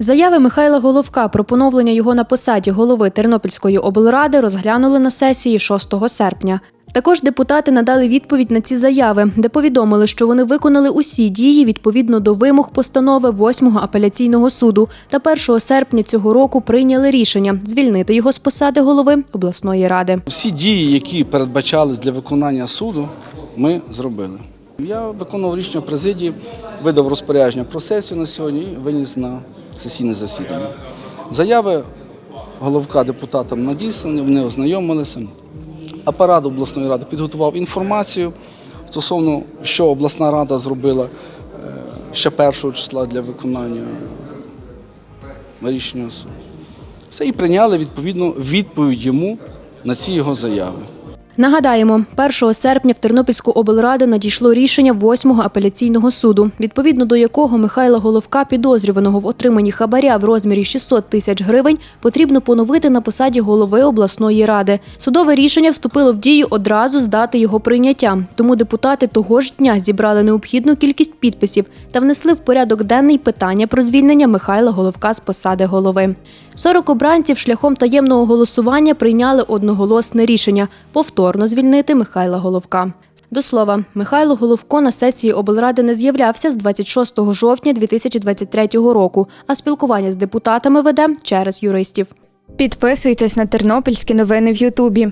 Заяви Михайла Головка про поновлення його на посаді голови Тернопільської облради розглянули на сесії 6 серпня. Також депутати надали відповідь на ці заяви, де повідомили, що вони виконали усі дії відповідно до вимог постанови 8-го апеляційного суду та 1 серпня цього року прийняли рішення звільнити його з посади голови обласної ради. Всі дії, які передбачались для виконання суду, ми зробили. Я виконував рішення президії, видав розпорядження про сесію на сьогодні і виніс на сесійне засідання. Заяви головка депутатам надіслані, вони ознайомилися. Апарат обласної ради підготував інформацію стосовно, що обласна рада зробила е, ще першого числа для виконання рішення суду. Все і прийняли відповідно відповідь йому на ці його заяви. Нагадаємо, 1 серпня в Тернопільську облраду надійшло рішення 8-го апеляційного суду, відповідно до якого Михайла Головка, підозрюваного в отриманні хабаря в розмірі 600 тисяч гривень, потрібно поновити на посаді голови обласної ради. Судове рішення вступило в дію одразу з дати його прийняття. Тому депутати того ж дня зібрали необхідну кількість підписів та внесли в порядок денний питання про звільнення Михайла Головка з посади голови. 40 обранців шляхом таємного голосування прийняли одноголосне рішення повторно звільнити Михайла Головка. До слова, Михайло Головко на сесії облради не з'являвся з 26 жовтня 2023 року, а спілкування з депутатами веде через юристів. Підписуйтесь на тернопільські новини в Ютубі.